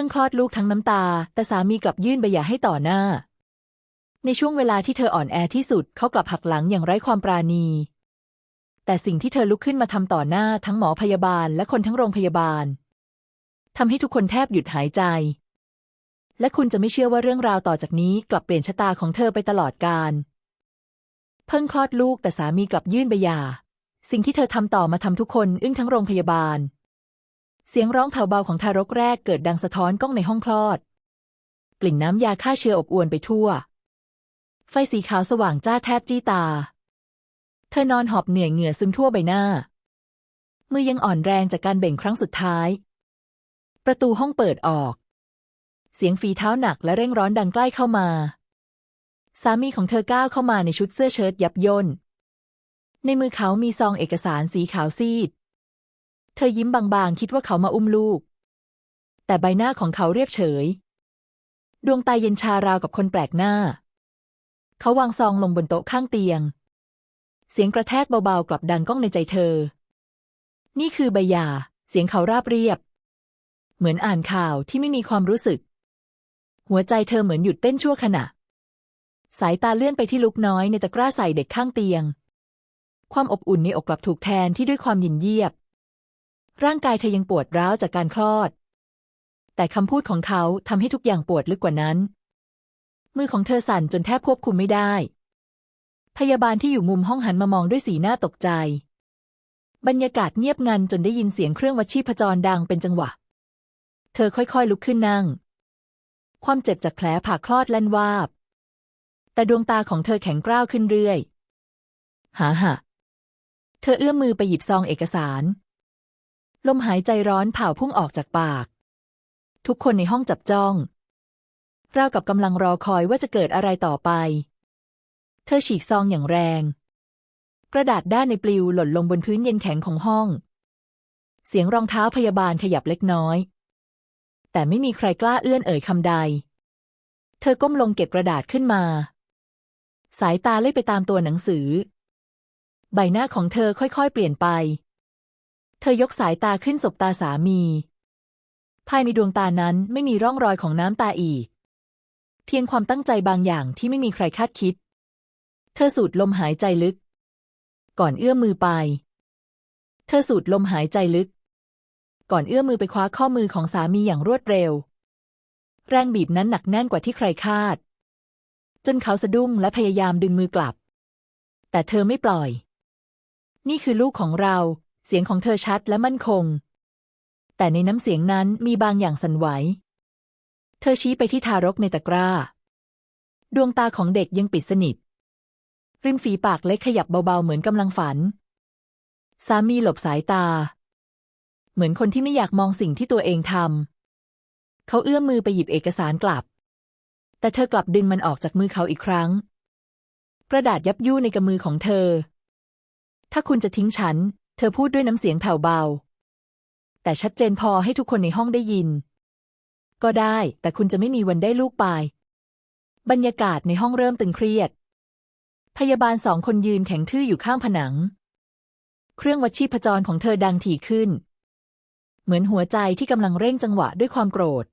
พิ่งคลอดลูกทั้งน้ำตา แต่สามีกลับยื่นใบหย่าให้ต่อหน้า ในช่วงเวลาที่เธออ่อนแอที่สุดเขากลับหักหลังอย่างไร้ความปราณี แต่สิ่งที่เธอลุกขึ้นมาทำต่อหน้าทั้งหมอพยาบาลและคนทั้งโรงพยาบาลทำให้ทุกคนแทบหยุดหายใจ และคุณจะไม่เชื่อว่าเรื่องราวต่อจากนี้กลับเปลี่ยนชะตาของเธอไปตลอดกาลเพิ่งคลอดลูกแต่สามีกลับยื่นใบหย่า สิ่งที่เธอทำต่อมาทำทุกคนอึ้งทั้งโรงพยาบาล เสียงร้องแผ่วเบาของทารกแรกเกิดดังสะท้อนกล้องในห้องคลอด กลิ่นน้ำยาฆ่าเชื้ออบอวนไปทั่ว ไฟสีขาวสว่างจ้าแทบจี้ตา เธอนอนหอบเหนื่อยเหงื่อซึมทั่วใบหน้า มือยังอ่อนแรงจากการเบ่งครั้งสุดท้าย ประตูห้องเปิดออก เสียงฝีเท้าหนักและเร่งร้อนดังใกล้เข้ามา สามีของเธอก้าวเข้ามาในชุดเสื้อเชิ้ตยับย่นในมือเขามีซองเอกสารสีขาวซีด เธอยิ้มบางๆ คิดว่าเขามาอุ้มลูก แต่ใบหน้าของเขาเรียบเฉย ดวงตาเย็นชาราวกับคนแปลกหน้า เขาวางซองลงบนโต๊ะข้างเตียง เสียงกระแทกเบาๆ กลับดังก้องในใจเธอ นี่คือใบหย่า เสียงเขาราบเรียบ เหมือนอ่านข่าวที่ไม่มีความรู้สึก หัวใจเธอเหมือนหยุดเต้นชั่วขณะ สายตาเลื่อนไปที่ลูกน้อยในตะกร้าใส่เด็กข้างเตียง ความอบอุ่นในอกกลับถูกแทนที่ด้วยความยินเยียบ ร่างกายเธอยังปวดร้าวจากการคลอด แต่คำพูดของเขาทำให้ทุกอย่างปวดลึกกว่านั้น มือของเธอสั่นจนแทบควบคุมไม่ได้ พยาบาลที่อยู่มุมห้องหันมามองด้วยสีหน้าตกใจ บรรยากาศเงียบงันจนได้ยินเสียงเครื่องวัดชีพจรดังเป็นจังหวะ เธอค่อยๆลุกขึ้นนั่ง ความเจ็บจากแผลผ่าคลอดแล่นวาบ แต่ดวงตาของเธอแข็งกร้าวขึ้นเรื่อย หาหะเธอเอื้อมมือไปหยิบซองเอกสาร ลมหายใจร้อนเผาพุ่งออกจากปาก ทุกคนในห้องจับจ้อง ราวกับกำลังรอคอยว่าจะเกิดอะไรต่อไป เธอฉีกซองอย่างแรง กระดาษด้านในปลิวหล่นลงบนพื้นเย็นแข็งของห้อง เสียงรองเท้าพยาบาลขยับเล็กน้อย แต่ไม่มีใครกล้าเอื้อนเอ่ยคำใด เธอก้มลงเก็บกระดาษขึ้นมา สายตาเล่ยไปตามตัวหนังสือ ใบหน้าของเธอค่อยๆ เปลี่ยนไป เธอยกสายตาขึ้นสบตาสามี ภายในดวงตานั้นไม่มีร่องรอยของน้ำตาอีก เพียงความตั้งใจบางอย่างที่ไม่มีใครคาดคิด เธอสูดลมหายใจลึก ก่อนเอื้อมมือไป เธอสูดลมหายใจลึก ก่อนเอื้อมมือไปคว้าข้อมือของสามีอย่างรวดเร็ว แรงบีบนั้นหนักแน่นกว่าที่ใครคาด จนเขาสะดุ้งและพยายามดึงมือกลับ แต่เธอไม่ปล่อย นี่คือลูกของเรา เสียงของเธอชัดและมั่นคง แต่ในน้ำเสียงนั้นมีบางอย่างสั่นไหว เธอชี้ไปที่ทารกในตะกร้า ดวงตาของเด็กยังปิดสนิท ริมฝีปากเล็กขยับเบาๆเหมือนกำลังฝัน สามีหลบสายตา เหมือนคนที่ไม่อยากมองสิ่งที่ตัวเองทำเขาเอื้อมมือไปหยิบเอกสารกลับ แต่เธอกลับดึงมันออกจากมือเขาอีกครั้ง กระดาษยับยู่ในกำมือของเธอถ้าคุณจะทิ้งฉัน เธอพูดด้วยน้ำเสียงแผ่วเบา แต่ชัดเจนพอให้ทุกคนในห้องได้ยิน ก็ได้ แต่คุณจะไม่มีวันได้ลูกไป บรรยากาศในห้องเริ่มตึงเครียด พยาบาลสองคนยืนแข็งทื่ออยู่ข้างผนัง เครื่องวัดชีพจรของเธอดังถี่ขึ้น เหมือนหัวใจที่กำลังเร่งจังหวะด้วยความโกรธ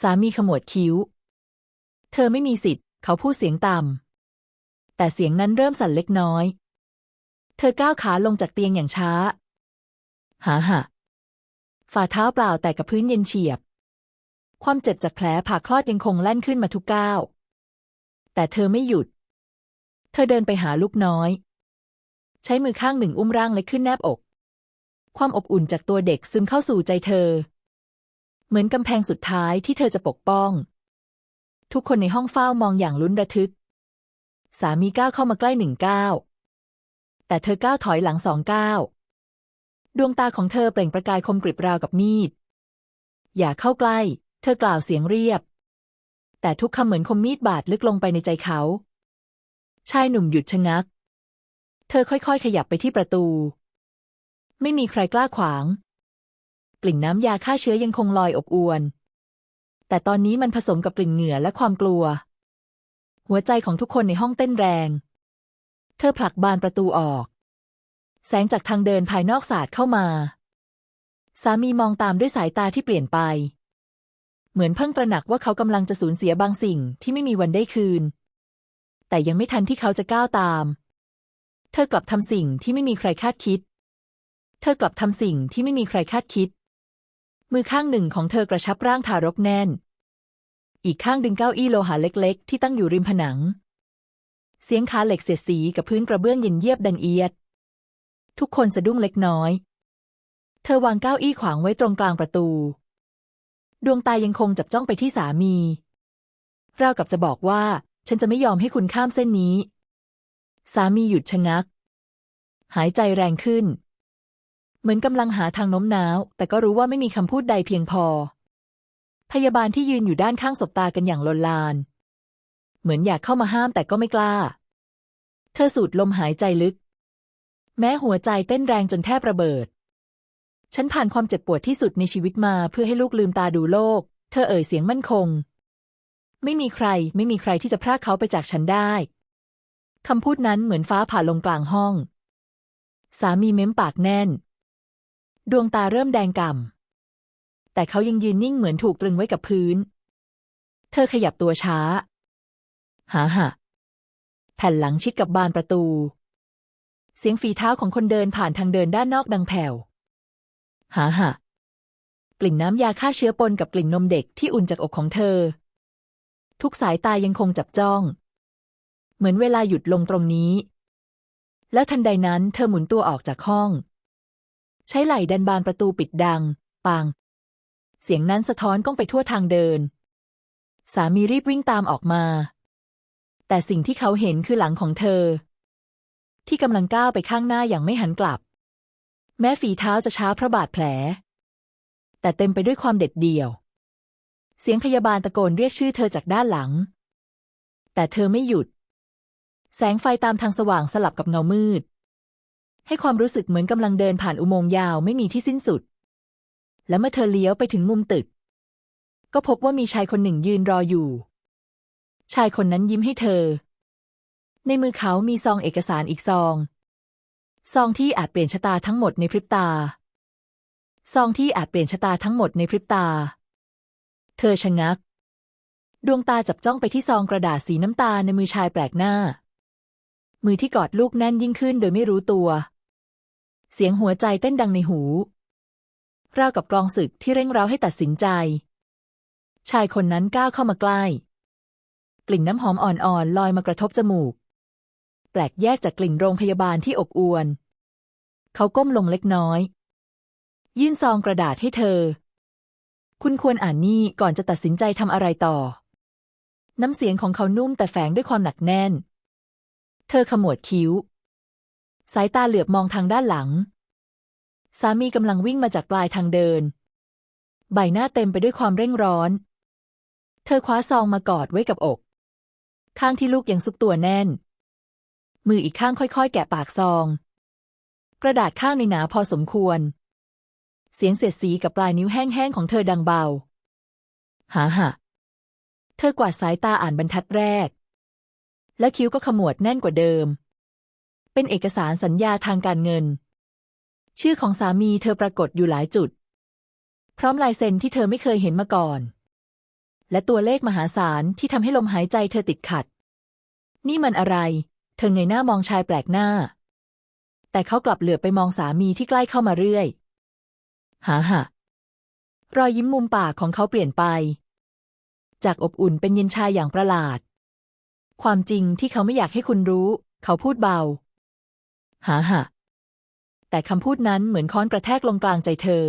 สามีขมวดคิ้ว เธอไม่มีสิทธิ์ เขาพูดเสียงต่ำแต่เสียงนั้นเริ่มสั่นเล็กน้อย เธอก้าวขาลงจากเตียงอย่างช้า หาหะฝ่าเท้าเปล่าแต่กับพื้นเย็นเฉียบ ความเจ็บจากแผลผ่าคลอดยังคงแล่นขึ้นมาทุกก้าว แต่เธอไม่หยุด เธอเดินไปหาลูกน้อย ใช้มือข้างหนึ่งอุ้มร่างเล็กขึ้นแนบอก ความอบอุ่นจากตัวเด็กซึมเข้าสู่ใจเธอ เหมือนกำแพงสุดท้ายที่เธอจะปกป้อง ทุกคนในห้องเฝ้ามองอย่างลุ้นระทึก สามีก้าวเข้ามาใกล้หนึ่งก้าว แต่เธอก้าวถอยหลังสองก้าวดวงตาของเธอเปล่งประกายคมกริบราวกับมีด อย่าเข้าใกล้ เธอกล่าวเสียงเรียบ แต่ทุกคำเหมือนคมมีดบาดลึกลงไปในใจเขา ชายหนุ่มหยุดชะงัก เธอค่อยๆ ขยับไปที่ประตู ไม่มีใครกล้าขวาง กลิ่นน้ำยาฆ่าเชื้อยังคงลอยอบอวน แต่ตอนนี้มันผสมกับกลิ่นเหงื่อและความกลัว หัวใจของทุกคนในห้องเต้นแรง เธอผลักบานประตูออก แสงจากทางเดินภายนอกสาดเข้ามา สามีมองตามด้วยสายตาที่เปลี่ยนไป เหมือนเพิ่งตระหนักว่าเขากำลังจะสูญเสียบางสิ่งที่ไม่มีวันได้คืน แต่ยังไม่ทันที่เขาจะก้าวตาม เธอกลับทำสิ่งที่ไม่มีใครคาดคิด เธอกลับทำสิ่งที่ไม่มีใครคาดคิด มือข้างหนึ่งของเธอกระชับร่างทารกแน่น อีกข้างดึงเก้าอี้โลหะเล็ก ๆ ที่ตั้งอยู่ริมผนัง เสียงขาเหล็กเสียดสีกับพื้นกระเบื้องเย็นเยียบดังเอียด ทุกคนสะดุ้งเล็กน้อย เธอวางเก้าอี้ขวางไว้ตรงกลางประตู ดวงตายังคงจับจ้องไปที่สามี ราวกับจะบอกว่า ฉันจะไม่ยอมให้คุณข้ามเส้นนี้ สามีหยุดชะงัก หายใจแรงขึ้น เหมือนกำลังหาทางโน้มน้าว แต่ก็รู้ว่าไม่มีคำพูดใดเพียงพอ พยาบาลที่ยืนอยู่ด้านข้างสบตากันอย่างลนลาน เหมือนอยากเข้ามาห้ามแต่ก็ไม่กล้า เธอสูดลมหายใจลึก แม้หัวใจเต้นแรงจนแทบระเบิด ฉันผ่านความเจ็บปวดที่สุดในชีวิตมาเพื่อให้ลูกลืมตาดูโลก เธอเอ่ยเสียงมั่นคง ไม่มีใคร ไม่มีใครที่จะพรากเขาไปจากฉันได้คำพูดนั้นเหมือนฟ้าผ่าลงกลางห้อง สามีเม้มปากแน่น ดวงตาเริ่มแดงก่ำแต่เขายังยืนนิ่งเหมือนถูกตรึงไว้กับพื้น เธอขยับตัวช้า หาหะแผ่นหลังชิดกับบานประตู เสียงฝีเท้าของคนเดินผ่านทางเดินด้านนอกดังแผ่ว หาหะกลิ่นน้ำยาฆ่าเชื้อปนกับกลิ่นนมเด็กที่อุ่นจากอกของเธอ ทุกสายตายังคงจับจ้อง เหมือนเวลาหยุดลงตรงนี้ แล้วทันใดนั้นเธอหมุนตัวออกจากห้อง ใช้ไหล่ดันบานประตูปิดดัง ปัง เสียงนั้นสะท้อนก้องไปทั่วทางเดิน สามีรีบวิ่งตามออกมา แต่สิ่งที่เขาเห็นคือหลังของเธอ ที่กำลังก้าวไปข้างหน้าอย่างไม่หันกลับ แม้ฝีเท้าจะช้าเพราะบาดแผล แต่เต็มไปด้วยความเด็ดเดี่ยว เสียงพยาบาลตะโกนเรียกชื่อเธอจากด้านหลัง แต่เธอไม่หยุด แสงไฟตามทางสว่างสลับกับเงามืด ให้ความรู้สึกเหมือนกำลังเดินผ่านอุโมงค์ยาวไม่มีที่สิ้นสุด และเมื่อเธอเลี้ยวไปถึงมุมตึก ก็พบว่ามีชายคนหนึ่งยืนรออยู่ ชายคนนั้นยิ้มให้เธอ ในมือเขามีซองเอกสารอีกซอง ซองที่อาจเปลี่ยนชะตาทั้งหมดในพริบตา ซองที่อาจเปลี่ยนชะตาทั้งหมดในพริบตา เธอชะงัก ดวงตาจับจ้องไปที่ซองกระดาษสีน้ำตาลในมือชายแปลกหน้า มือที่กอดลูกแน่นยิ่งขึ้นโดยไม่รู้ตัว เสียงหัวใจเต้นดังในหูราวกับกลองศึกที่เร่งเร้าให้ตัดสินใจ ชายคนนั้นก้าวเข้ามาใกล้ กลิ่นน้ำหอมอ่อนๆลอยมากระทบจมูก แปลกแยกจากกลิ่นโรงพยาบาลที่อบอวลเขาก้มลงเล็กน้อย ยื่นซองกระดาษให้เธอ คุณควรอ่านนี่ก่อนจะตัดสินใจทำอะไรต่อ น้ำเสียงของเขานุ่มแต่แฝงด้วยความหนักแน่น เธอขมวดคิ้ว สายตาเหลือบมองทางด้านหลัง สามีกำลังวิ่งมาจากปลายทางเดิน ใบหน้าเต็มไปด้วยความเร่งร้อนเธอคว้าซองมากอดไว้กับอก ข้างที่ลูกยังซุกตัวแน่น มืออีกข้างค่อยๆ แกะปากซอง กระดาษข้างในหนาพอสมควร เสียงเสียดสีกับปลายนิ้วแห้งๆของเธอดังเบา หาหะเธอกวาดสายตาอ่านบรรทัดแรก แล้วคิ้วก็ขมวดแน่นกว่าเดิม เป็นเอกสารสัญญาทางการเงิน ชื่อของสามีเธอปรากฏอยู่หลายจุด พร้อมลายเซ็นที่เธอไม่เคยเห็นมาก่อน และตัวเลขมหาศาลที่ทำให้ลมหายใจเธอติดขัด นี่มันอะไร เธอเงยหน้ามองชายแปลกหน้า แต่เขากลับเหลือบไปมองสามีที่ใกล้เข้ามาเรื่อยหาหะรอยยิ้มมุมปากของเขาเปลี่ยนไป จากอบอุ่นเป็นเย็นชายอย่างประหลาด ความจริงที่เขาไม่อยากให้คุณรู้ เขาพูดเบา หาหะแต่คำพูดนั้นเหมือนค้อนกระแทกลงกลางใจเธอ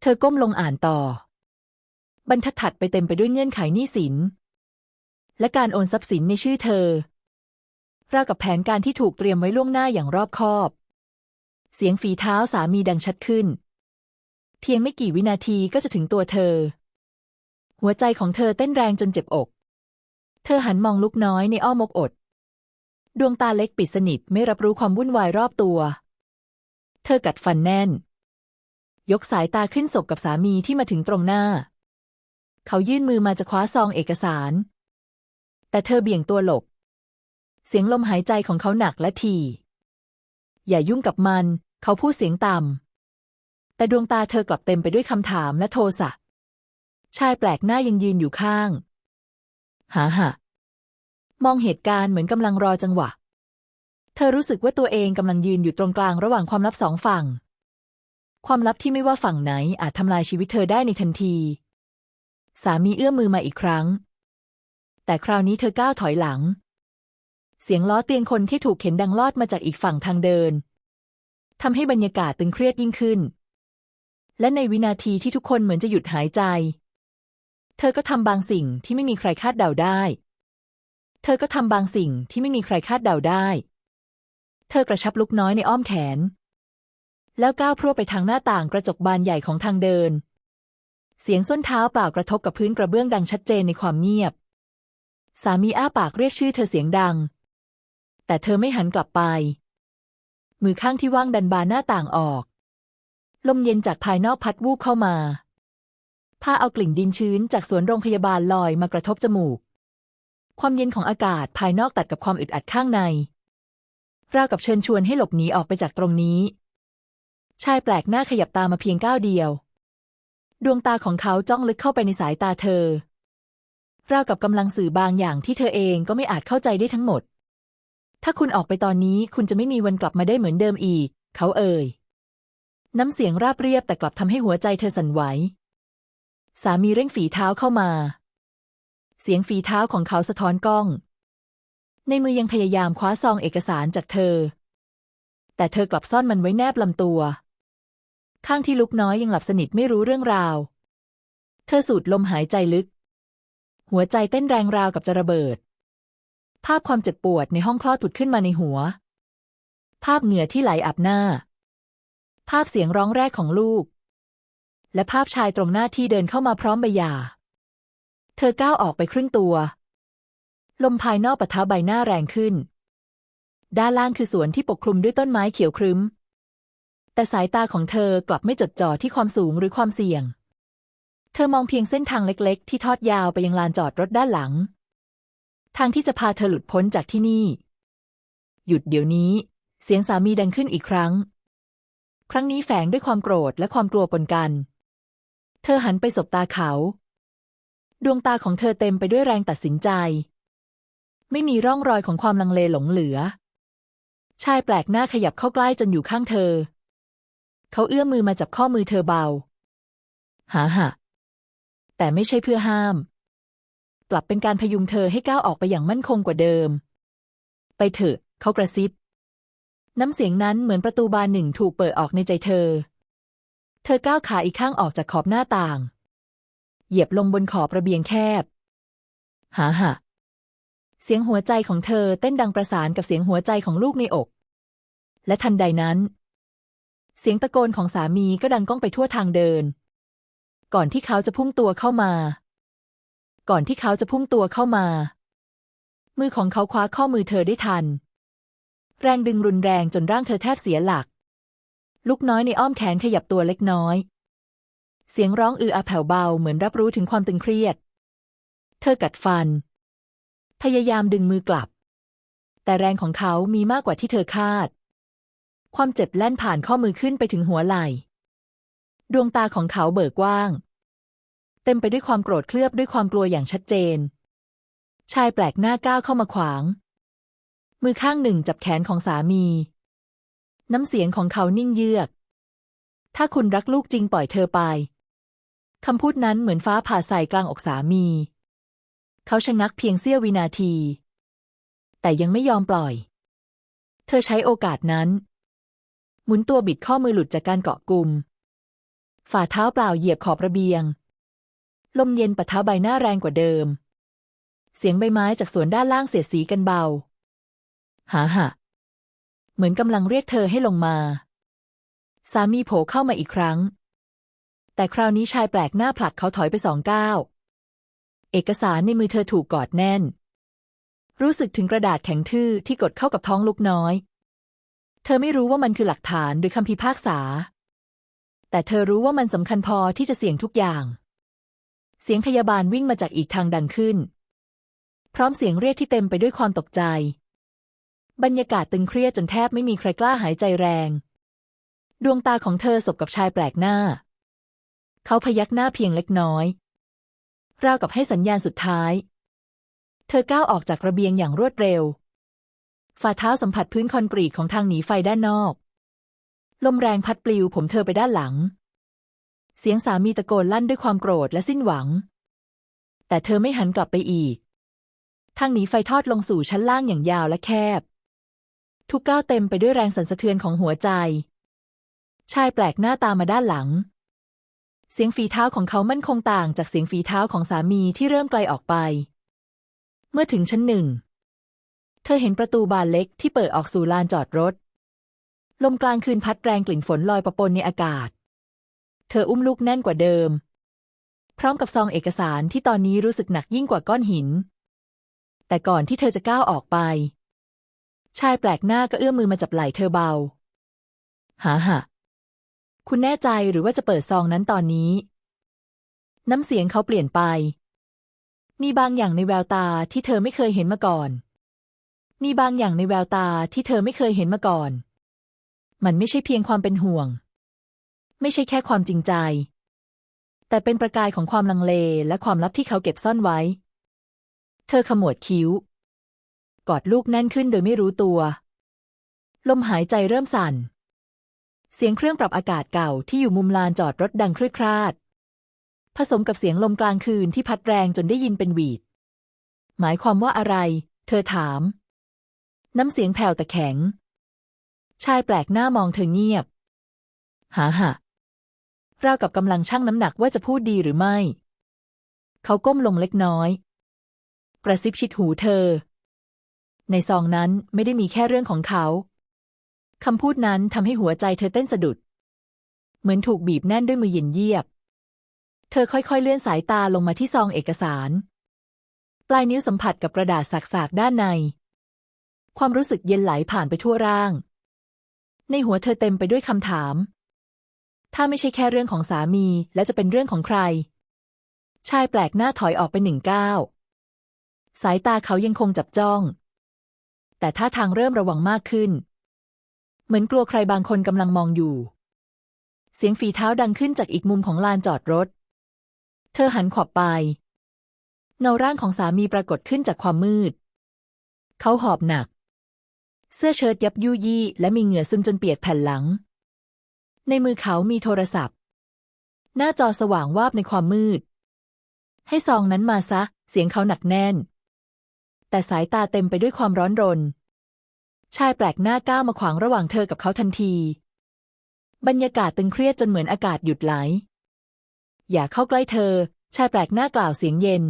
เธอก้มลงอ่านต่อ บรรทัดถัดไปเต็มไปด้วยเงื่อนไขหนี้สิน และการโอนทรัพย์สินในชื่อเธอราวกับแผนการที่ถูกเตรียมไว้ล่วงหน้าอย่างรอบคอบ เสียงฝีเท้าสามีดังชัดขึ้น เพียงไม่กี่วินาทีก็จะถึงตัวเธอ หัวใจของเธอเต้นแรงจนเจ็บอก เธอหันมองลูกน้อยในอ้อมอกอด ดวงตาเล็กปิดสนิทไม่รับรู้ความวุ่นวายรอบตัว เธอกัดฟันแน่น ยกสายตาขึ้นศพกับสามีที่มาถึงตรงหน้า เขายื่นมือมาจะคว้าซองเอกสาร แต่เธอเบี่ยงตัวหลบ เสียงลมหายใจของเขาหนักและถี่อย่ายุ่งกับมัน เขาพูดเสียงต่ำ แต่ดวงตาเธอกลับเต็มไปด้วยคำถามและโทสะ ชายแปลกหน้ายังยืนอยู่ข้าง หาหะมองเหตุการณ์เหมือนกำลังรอจังหวะ เธอรู้สึกว่าตัวเองกำลังยืนอยู่ตรงกลางระหว่างความลับสองฝั่ง ความลับที่ไม่ว่าฝั่งไหนอาจทำลายชีวิตเธอได้ในทันที สามีเอื้อมมือมาอีกครั้ง แต่คราวนี้เธอก้าวถอยหลัง เสียงล้อเตียงคนที่ถูกเข็นดังลอดมาจากอีกฝั่งทางเดินทำให้บรรยากาศตึงเครียดยิ่งขึ้น และในวินาทีที่ทุกคนเหมือนจะหยุดหายใจ เธอก็ทำบางสิ่งที่ไม่มีใครคาดเดาได้ เธอก็ทำบางสิ่งที่ไม่มีใครคาดเดาได้ เธอกระชับลูกน้อยในอ้อมแขน แล้วก้าวพรวดไปทางหน้าต่างกระจกบานใหญ่ของทางเดิน เสียงส้นเท้าเปล่ากระทบกับพื้นกระเบื้องดังชัดเจนในความเงียบ สามีอ้าปากเรียกชื่อเธอเสียงดัง แต่เธอไม่หันกลับไป มือข้างที่ว่างดันบานหน้าต่างออก ลมเย็นจากภายนอกพัดวูบเข้ามาผ้าเอากลิ่นดินชื้นจากสวนโรงพยาบาลลอยมากระทบจมูก ความเย็นของอากาศภายนอกตัดกับความอึดอัดข้างใน ราวกับเชิญชวนให้หลบหนีออกไปจากตรงนี้ ชายแปลกหน้าขยับตามาเพียงก้าวเดียว ดวงตาของเขาจ้องลึกเข้าไปในสายตาเธอ ราวกับกำลังสื่อบางอย่างที่เธอเองก็ไม่อาจเข้าใจได้ทั้งหมด ถ้าคุณออกไปตอนนี้คุณจะไม่มีวันกลับมาได้เหมือนเดิมอีก เขาเอ่ย น้ำเสียงราบเรียบแต่กลับทำให้หัวใจเธอสั่นไหว สามีเร่งฝีเท้าเข้ามา เสียงฝีเท้าของเขาสะท้อนกล้อง ในมือยังพยายามคว้าซองเอกสารจากเธอ แต่เธอกลับซ่อนมันไว้แนบลำตัว ข้างที่ลุกน้อยยังหลับสนิทไม่รู้เรื่องราว เธอสูดลมหายใจลึก หัวใจเต้นแรงราวกับจะระเบิด ภาพความเจ็บปวดในห้องคลอดผุดขึ้นมาในหัว ภาพเหงื่อที่ไหลอาบหน้า ภาพเสียงร้องแรกของลูก และภาพชายตรงหน้าที่เดินเข้ามาพร้อมใบหย่า เธอก้าวออกไปครึ่งตัว ลมภายนอกปะทะใบหน้าแรงขึ้น ด้านล่างคือสวนที่ปกคลุมด้วยต้นไม้เขียวครึ้ม แต่สายตาของเธอกลับไม่จดจ่อที่ความสูงหรือความเสี่ยง เธอมองเพียงเส้นทางเล็กๆ ที่ทอดยาวไปยังลานจอดรถด้านหลัง ทางที่จะพาเธอหลุดพ้นจากที่นี่ หยุดเดี๋ยวนี้ เสียงสามีดังขึ้นอีกครั้ง ครั้งนี้แฝงด้วยความโกรธและความกลัวปนกัน เธอหันไปสบตาเขา ดวงตาของเธอเต็มไปด้วยแรงตัดสินใจ ไม่มีร่องรอยของความลังเลหลงเหลือ ชายแปลกหน้าขยับเข้าใกล้จนอยู่ข้างเธอ เขาเอื้อมมือมาจับข้อมือเธอเบา หาหะ แต่ไม่ใช่เพื่อห้าม กลับเป็นการพยุงเธอให้ก้าวออกไปอย่างมั่นคงกว่าเดิม ไปเถอะ เขากระซิบ น้ำเสียงนั้นเหมือนประตูบานหนึ่งถูกเปิดออกในใจเธอ เธอก้าวขาอีกข้างออกจากขอบหน้าต่าง เหยียบลงบนขอบระเบียงแคบ หาหะ เสียงหัวใจของเธอเต้นดังประสานกับเสียงหัวใจของลูกในอก และทันใดนั้น เสียงตะโกนของสามีก็ดังก้องไปทั่วทางเดิน ก่อนที่เขาจะพุ่งตัวเข้ามา ก่อนที่เขาจะพุ่งตัวเข้ามา มือของเขาคว้าข้อมือเธอได้ทัน แรงดึงรุนแรงจนร่างเธอแทบเสียหลัก ลูกน้อยในอ้อมแขนขยับตัวเล็กน้อย เสียงร้องอืออาแผ่วเบาเหมือนรับรู้ถึงความตึงเครียด เธอกัดฟัน พยายามดึงมือกลับ แต่แรงของเขามีมากกว่าที่เธอคาด ความเจ็บแล่นผ่านข้อมือขึ้นไปถึงหัวไหล่ ดวงตาของเขาเบิกกว้าง เต็มไปด้วยความโกรธเคลือบด้วยความกลัวอย่างชัดเจน ชายแปลกหน้าก้าวเข้ามาขวาง มือข้างหนึ่งจับแขนของสามี น้ำเสียงของเขานิ่งเยือก ถ้าคุณรักลูกจริงปล่อยเธอไปคำพูดนั้นเหมือนฟ้าผ่าใส่กลางอกสามี เขาชะงักเพียงเสี้ยววินาที แต่ยังไม่ยอมปล่อย เธอใช้โอกาสนั้น หมุนตัวบิดข้อมือหลุดจากการเกาะกลุ่ม ฝ่าเท้าเปล่าเหยียบขอบระเบียง ลมเย็นปะทะใบหน้าแรงกว่าเดิม เสียงใบไม้จากสวนด้านล่างเสียดสีกันเบา หาหะ เหมือนกำลังเรียกเธอให้ลงมา สามีโผล่เข้ามาอีกครั้ง แต่คราวนี้ชายแปลกหน้าผลักเขาถอยไปสองก้าวเอกสารในมือเธอถูกกอดแน่น รู้สึกถึงกระดาษแข็งทื่อที่กดเข้ากับท้องลูกน้อย เธอไม่รู้ว่ามันคือหลักฐานหรือคำพิพากษา แต่เธอรู้ว่ามันสำคัญพอที่จะเสี่ยงทุกอย่าง เสียงพยาบาลวิ่งมาจากอีกทางดังขึ้น พร้อมเสียงเรียกที่เต็มไปด้วยความตกใจ บรรยากาศตึงเครียดจนแทบไม่มีใครกล้าหายใจแรง ดวงตาของเธอสบกับชายแปลกหน้า เขาพยักหน้าเพียงเล็กน้อย ราวกับให้สัญญาณสุดท้าย เธอก้าวออกจากระเบียงอย่างรวดเร็ว ฝ่าเท้าสัมผัสพื้นคอนกรีตของทางหนีไฟด้านนอก ลมแรงพัดปลิวผมเธอไปด้านหลัง เสียงสามีตะโกนลั่นด้วยความโกรธและสิ้นหวัง แต่เธอไม่หันกลับไปอีก ทางหนีไฟทอดลงสู่ชั้นล่างอย่างยาวและแคบ ทุกก้าวเต็มไปด้วยแรงสั่นสะเทือนของหัวใจ ชายแปลกหน้าตามมาด้านหลัง เสียงฝีเท้าของเขามั่นคงต่างจากเสียงฝีเท้าของสามีที่เริ่มไกลออกไป เมื่อถึงชั้นหนึ่ง เธอเห็นประตูบานเล็กที่เปิดออกสู่ลานจอดรถ ลมกลางคืนพัดแรงกลิ่นฝนลอยประปนในอากาศ เธออุ้มลูกแน่นกว่าเดิม พร้อมกับซองเอกสารที่ตอนนี้รู้สึกหนักยิ่งกว่าก้อนหิน แต่ก่อนที่เธอจะก้าวออกไป ชายแปลกหน้าก็เอื้อมมือมาจับไหล่เธอเบาหาหะคุณแน่ใจหรือว่าจะเปิดซองนั้นตอนนี้ น้ำเสียงเขาเปลี่ยนไป มีบางอย่างในแววตาที่เธอไม่เคยเห็นมาก่อน มีบางอย่างในแววตาที่เธอไม่เคยเห็นมาก่อน มันไม่ใช่เพียงความเป็นห่วง ไม่ใช่แค่ความจริงใจ แต่เป็นประกายของความลังเลและความลับที่เขาเก็บซ่อนไว้ เธอขมวดคิ้ว กอดลูกแน่นขึ้นโดยไม่รู้ตัว ลมหายใจเริ่มสั่น เสียงเครื่องปรับอากาศเก่าที่อยู่มุมลานจอดรถดังครืดคราด ผสมกับเสียงลมกลางคืนที่พัดแรงจนได้ยินเป็นหวีด หมายความว่าอะไร เธอถาม น้ำเสียงแผ่วแต่แข็ง ชายแปลกหน้ามองเธอเงียบ หาหะราวกับกำลังชั่งน้ำหนักว่าจะพูดดีหรือไม่ เขาก้มลงเล็กน้อย กระซิบชิดหูเธอ ในซองนั้นไม่ได้มีแค่เรื่องของเขาคำพูดนั้นทำให้หัวใจเธอเต้นสะดุด เหมือนถูกบีบแน่นด้วยมือเย็นเยียบ เธอค่อยๆเลื่อนสายตาลงมาที่ซองเอกสาร ปลายนิ้วสัมผัสกับกระดาษสักๆด้านใน ความรู้สึกเย็นไหลผ่านไปทั่วร่าง ในหัวเธอเต็มไปด้วยคำถาม ถ้าไม่ใช่แค่เรื่องของสามีแล้วจะเป็นเรื่องของใคร ชายแปลกหน้าถอยออกไปหนึ่งก้าวสายตาเขายังคงจับจ้อง แต่ท่าทางเริ่มระวังมากขึ้น เหมือนกลัวใครบางคนกำลังมองอยู่ เสียงฝีเท้าดังขึ้นจากอีกมุมของลานจอดรถ เธอหันขวับไปเงาร่างของสามีปรากฏขึ้นจากความมืด เขาหอบหนัก เสื้อเชิ้ตยับยุยี่และมีเหงื่อซึมจนเปียกแผ่นหลัง ในมือเขามีโทรศัพท์ หน้าจอสว่างวาบในความมืด ให้ซองนั้นมาซะ เสียงเขาหนักแน่น แต่สายตาเต็มไปด้วยความร้อนรน ชายแปลกหน้าก้าวมาขวางระหว่างเธอกับเขาทันที บรรยากาศตึงเครียดจนเหมือนอากาศหยุดไหล อย่าเข้าใกล้เธอ ชายแปลกหน้ากล่าวเสียงเย็น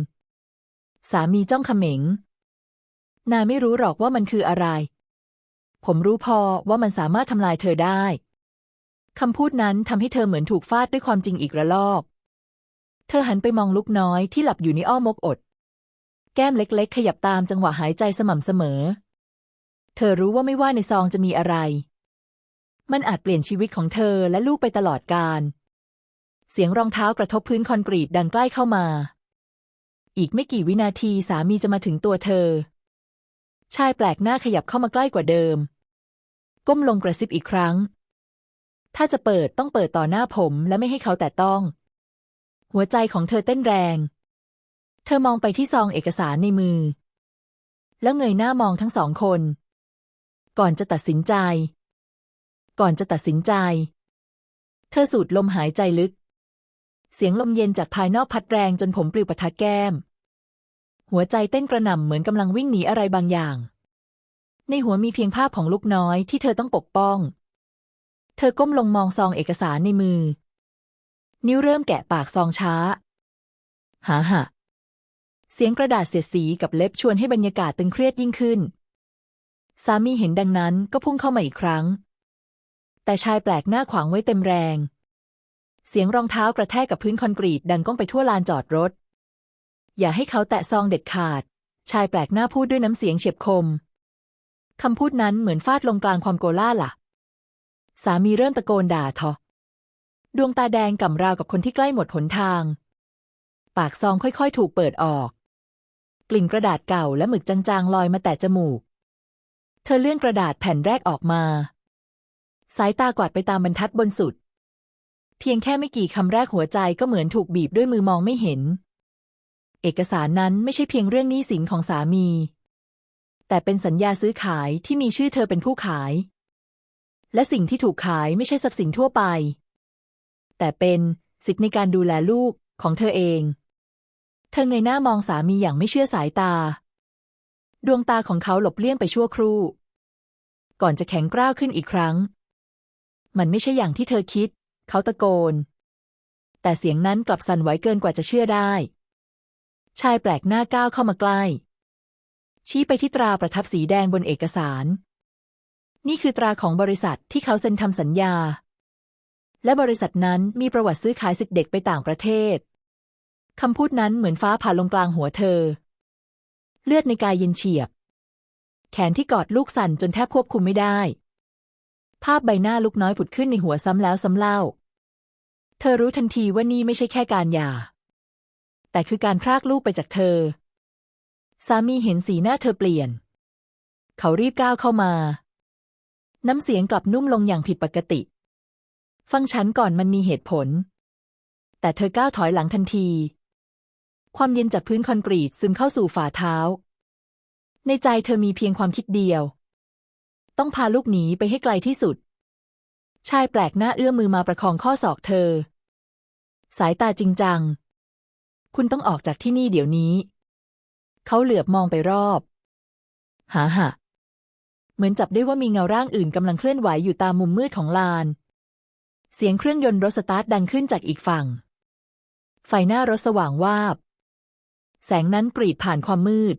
สามีจ้องเขม็งนายไม่รู้หรอกว่ามันคืออะไร ผมรู้พอว่ามันสามารถทำลายเธอได้คำพูดนั้นทำให้เธอเหมือนถูกฟาดด้วยความจริงอีกระลอก เธอหันไปมองลูกน้อยที่หลับอยู่ในอ้อมมกอด แก้มเล็กๆ ขยับตามจังหวะหายใจสม่ำเสมอ เธอรู้ว่าไม่ว่าในซองจะมีอะไร มันอาจเปลี่ยนชีวิตของเธอและลูกไปตลอดกาล เสียงรองเท้ากระทบพื้นคอนกรีตดังใกล้เข้ามา อีกไม่กี่วินาทีสามีจะมาถึงตัวเธอ ชายแปลกหน้าขยับเข้ามาใกล้กว่าเดิม ก้มลงกระซิบอีกครั้ง ถ้าจะเปิดต้องเปิดต่อหน้าผมและไม่ให้เขาแตะต้อง หัวใจของเธอเต้นแรง เธอมองไปที่ซองเอกสารในมือ แล้วเงยหน้ามองทั้งสองคน ก่อนจะตัดสินใจ ก่อนจะตัดสินใจ เธอสูดลมหายใจลึก เสียงลมเย็นจากภายนอกพัดแรงจนผมปลิวปะทะแก้ม หัวใจเต้นกระหน่ำเหมือนกำลังวิ่งหนีอะไรบางอย่าง ในหัวมีเพียงภาพของลูกน้อยที่เธอต้องปกป้อง เธอก้มลงมองซองเอกสารในมือ นิ้วเริ่มแกะปากซองช้า หาหะเสียงกระดาษเสียดสีกับเล็บชวนให้บรรยากาศตึงเครียดยิ่งขึ้น สามีเห็นดังนั้นก็พุ่งเข้ามาอีกครั้ง แต่ชายแปลกหน้าขวางไว้เต็มแรง เสียงรองเท้ากระแทกกับพื้นคอนกรีตดังก้องไปทั่วลานจอดรถ อย่าให้เขาแตะซองเด็ดขาด ชายแปลกหน้าพูดด้วยน้ำเสียงเฉียบคม คำพูดนั้นเหมือนฟาดลงกลางความโกล่าล่ะ สามีเริ่มตะโกนด่าทอ ดวงตาแดงก่ำราวกับคนที่ใกล้หมดหนทาง ปากซองค่อยๆ ถูกเปิดออก กลิ่นกระดาษเก่าและหมึกจางๆลอยมาแตะจมูก เธอเลื่อนกระดาษแผ่นแรกออกมา สายตากวาดไปตามบรรทัดบนสุดเพียงแค่ไม่กี่คำแรกหัวใจก็เหมือนถูกบีบด้วยมือมองไม่เห็น เอกสารนั้นไม่ใช่เพียงเรื่องหนี้สินของสามี แต่เป็นสัญญาซื้อขายที่มีชื่อเธอเป็นผู้ขาย และสิ่งที่ถูกขายไม่ใช่ทรัพย์สินทั่วไป แต่เป็นสิทธิในการดูแลลูกของเธอเอง เธอเงยหน้ามองสามีอย่างไม่เชื่อสายตา ดวงตาของเขาหลบเลี่ยงไปชั่วครู่ ก่อนจะแข็งกร้าวขึ้นอีกครั้ง มันไม่ใช่อย่างที่เธอคิด เขาตะโกน แต่เสียงนั้นกลับสั่นไหวเกินกว่าจะเชื่อได้ ชายแปลกหน้าก้าวเข้ามาใกล้ ชี้ไปที่ตราประทับสีแดงบนเอกสาร นี่คือตราของบริษัทที่เขาเซ็นทำสัญญา และบริษัทนั้นมีประวัติซื้อขายสิทธิเด็กไปต่างประเทศคำพูดนั้นเหมือนฟ้าผ่าลงกลางหัวเธอ เลือดในกายเย็นเฉียบ แขนที่กอดลูกสั่นจนแทบควบคุมไม่ได้ ภาพใบหน้าลูกน้อยผุดขึ้นในหัวซ้ำแล้วซ้ำเล่า เธอรู้ทันทีว่านี่ไม่ใช่แค่การหย่า แต่คือการพรากลูกไปจากเธอ สามีเห็นสีหน้าเธอเปลี่ยน เขารีบก้าวเข้ามา น้ำเสียงกลับนุ่มลงอย่างผิดปกติ ฟังฉันก่อนมันมีเหตุผล แต่เธอก้าวถอยหลังทันที ความเย็นจากพื้นคอนกรีตซึมเข้าสู่ฝ่าเท้า ในใจเธอมีเพียงความคิดเดียว ต้องพาลูกหนีไปให้ไกลที่สุด ชายแปลกหน้าเอื้อมมือมาประคองข้อศอกเธอ สายตาจริงจัง คุณต้องออกจากที่นี่เดี๋ยวนี้ เขาเหลือบมองไปรอบ หาหะเหมือนจับได้ว่ามีเงาร่างอื่นกำลังเคลื่อนไหวอยู่ตามมุมมืดของลาน เสียงเครื่องยนต์รถสตาร์ทดังขึ้นจากอีกฝั่ง ไฟหน้ารถสว่างวาบ แสงนั้นกรีดผ่านความมืด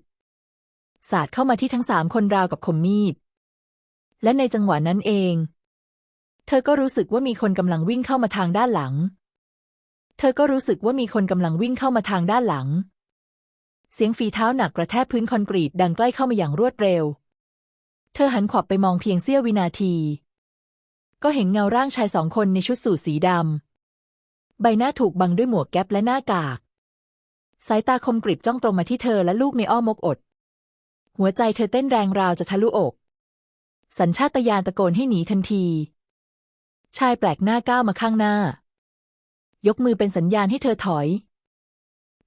สาดเข้ามาที่ทั้งสามคนราวกับคมมีด และในจังหวะนั้นเอง เธอก็รู้สึกว่ามีคนกำลังวิ่งเข้ามาทางด้านหลัง เธอก็รู้สึกว่ามีคนกำลังวิ่งเข้ามาทางด้านหลัง เสียงฝีเท้าหนักกระแทกพื้นคอนกรีตดังใกล้เข้ามาอย่างรวดเร็ว เธอหันขวับไปมองเพียงเสี้ยววินาที ก็เห็นเงาร่างชายสองคนในชุดสูทสีดำ ใบหน้าถูกบังด้วยหมวกแก๊ปและหน้ากาก สายตาคมกริบจ้องตรงมาที่เธอและลูกในอ้อมอกอด หัวใจเธอเต้นแรงราวจะทะลุอก สัญชาตญาณตะโกนให้หนีทันที ชายแปลกหน้าก้าวมาข้างหน้า ยกมือเป็นสัญญาณให้เธอถอย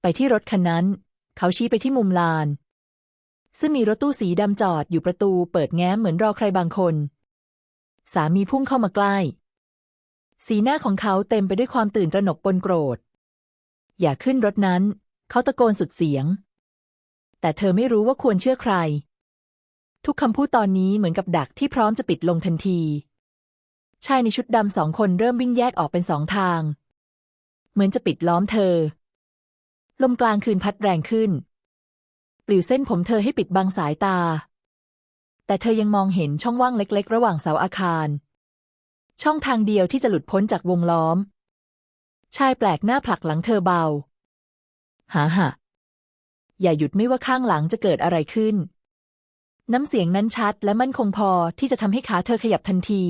ไปที่รถคันนั้น เขาชี้ไปที่มุมลาน ซึ่งมีรถตู้สีดำจอดอยู่ประตูเปิดแง้มเหมือนรอใครบางคน สามีพุ่งเข้ามาใกล้ สีหน้าของเขาเต็มไปด้วยความตื่นตระหนกปนโกรธ อย่าขึ้นรถนั้น เขาตะโกนสุดเสียง แต่เธอไม่รู้ว่าควรเชื่อใคร ทุกคำพูดตอนนี้เหมือนกับดักที่พร้อมจะปิดลงทันทีชายในชุดดำสองคนเริ่มวิ่งแยกออกเป็นสองทาง เหมือนจะปิดล้อมเธอ ลมกลางคืนพัดแรงขึ้น ปลิวเส้นผมเธอให้ปิดบังสายตา แต่เธอยังมองเห็นช่องว่างเล็ก ๆ ระหว่างเสาอาคาร ช่องทางเดียวที่จะหลุดพ้นจากวงล้อม ชายแปลกหน้าผลักหลังเธอเบา หาหะอย่าหยุดไม่ว่าข้างหลังจะเกิดอะไรขึ้น น้ำเสียงนั้นชัดและมั่นคงพอที่จะทำให้ขาเธอขยับทันที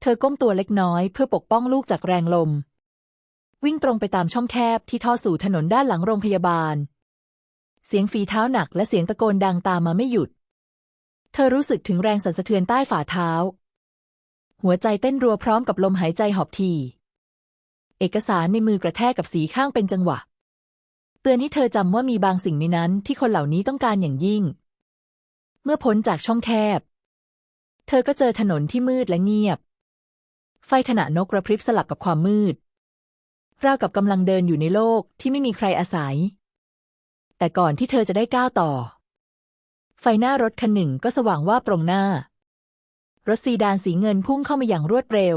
เธอก้มตัวเล็กน้อยเพื่อปกป้องลูกจากแรงลม วิ่งตรงไปตามช่องแคบที่ท่อสู่ถนนด้านหลังโรงพยาบาล เสียงฝีเท้าหนักและเสียงตะโกนดังตามมาไม่หยุด เธอรู้สึกถึงแรงสั่นสะเทือนใต้ฝ่าเท้า หัวใจเต้นรัวพร้อมกับลมหายใจหอบที เอกสารในมือกระแทกกับสีข้างเป็นจังหวะ เตือนให้เธอจำว่ามีบางสิ่งในนั้นที่คนเหล่านี้ต้องการอย่างยิ่ง เมื่อพ้นจากช่องแคบ เธอก็เจอถนนที่มืดและเงียบ ไฟถนะนกกระพริบสลับกับความมืด ราวกับกำลังเดินอยู่ในโลกที่ไม่มีใครอาศัย แต่ก่อนที่เธอจะได้ก้าวต่อ ไฟหน้ารถคันหนึ่งก็สว่างว่าบตรงหน้า รถซีดานสีเงินพุ่งเข้ามาอย่างรวดเร็ว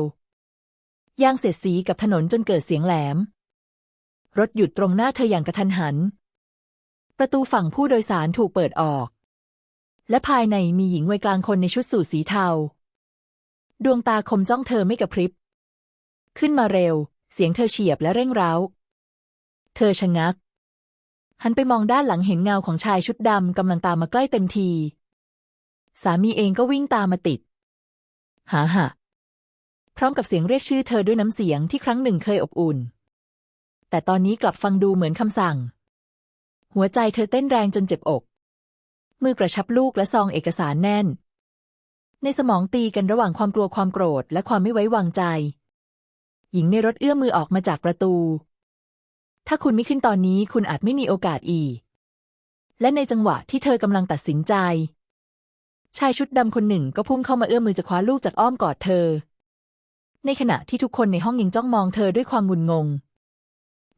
ยางเสียดสีกับถนนจนเกิดเสียงแหลม รถหยุดตรงหน้าเธออย่างกระทันหัน ประตูฝั่งผู้โดยสารถูกเปิดออก และภายในมีหญิงวัยกลางคนในชุดสูทสีเทา ดวงตาคมจ้องเธอไม่กระพริบ ขึ้นมาเร็ว เสียงเธอเฉียบและเร่งร้าว เธอชะงัก หันไปมองด้านหลังเห็นเงาของชายชุดดำกำลังตามมาใกล้เต็มที สามีเองก็วิ่งตามมาติด หาหะพร้อมกับเสียงเรียกชื่อเธอด้วยน้ำเสียงที่ครั้งหนึ่งเคยอบอุ่น แต่ตอนนี้กลับฟังดูเหมือนคำสั่ง หัวใจเธอเต้นแรงจนเจ็บอก มือกระชับลูกและซองเอกสารแน่น ในสมองตีกันระหว่างความกลัวความโกรธและความไม่ไว้วางใจ หญิงในรถเอื้อมมือออกมาจากประตู ถ้าคุณไม่ขึ้นตอนนี้คุณอาจไม่มีโอกาสอีก และในจังหวะที่เธอกำลังตัดสินใจ ชายชุดดำคนหนึ่งก็พุ่งเข้ามาเอื้อมมือจะคว้าลูกจากอ้อมกอดเธอ ในขณะที่ทุกคนในห้องยิงจ้องมองเธอด้วยความงุนงง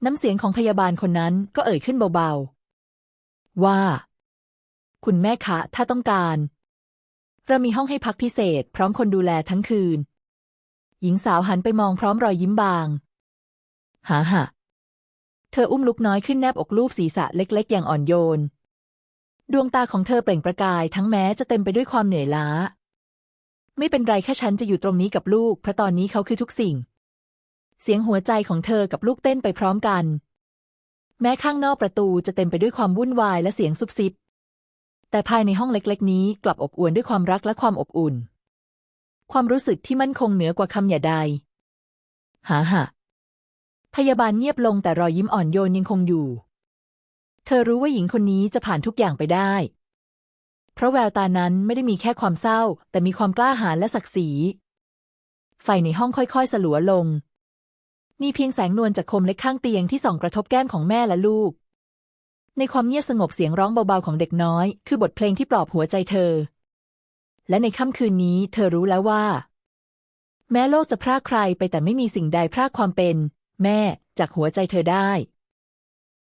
น้ำเสียงของพยาบาลคนนั้นก็เอ่ยขึ้นเบาๆ ว่า คุณแม่คะ ถ้าต้องการ เรามีห้องให้พักพิเศษ พร้อมคนดูแลทั้งคืน หญิงสาวหันไปมองพร้อมรอยยิ้มบาง หาหะเธออุ้มลูกน้อยขึ้นแนบอกลูบศีรษะเล็ก ๆ อย่างอ่อนโยน ดวงตาของเธอเปล่งประกายทั้งแม้จะเต็มไปด้วยความเหนื่อยล้า ไม่เป็นไรแค่ฉันจะอยู่ตรงนี้กับลูกเพราะตอนนี้เขาคือทุกสิ่ง เสียงหัวใจของเธอกับลูกเต้นไปพร้อมกัน แม้ข้างนอกประตูจะเต็มไปด้วยความวุ่นวายและเสียงซุบซิบแต่ภายในห้องเล็ก ๆ นี้กลับอบอวลด้วยความรักและความอบอุ่น ความรู้สึกที่มั่นคงเหนือกว่าคำหย่าใดหาหะพยาบาลเงียบลงแต่รอยยิ้มอ่อนโยนยังคงอยู่ เธอรู้ว่าหญิงคนนี้จะผ่านทุกอย่างไปได้ เพราะแววตานั้นไม่ได้มีแค่ความเศร้า แต่มีความกล้าหาญและศักดิ์ศรี ไฟในห้องค่อยๆ สลัวลง มีเพียงแสงนวลจากโคมเล็กข้างเตียงที่ส่องกระทบแก้มของแม่และลูก ในความเงียบสงบเสียงร้องเบาๆของเด็กน้อย คือบทเพลงที่ปลอบหัวใจเธอ และในค่ำคืนนี้เธอรู้แล้วว่า แม้โลกจะพรากใครไปแต่ไม่มีสิ่งใดพรากความเป็น แม่จากหัวใจเธอได้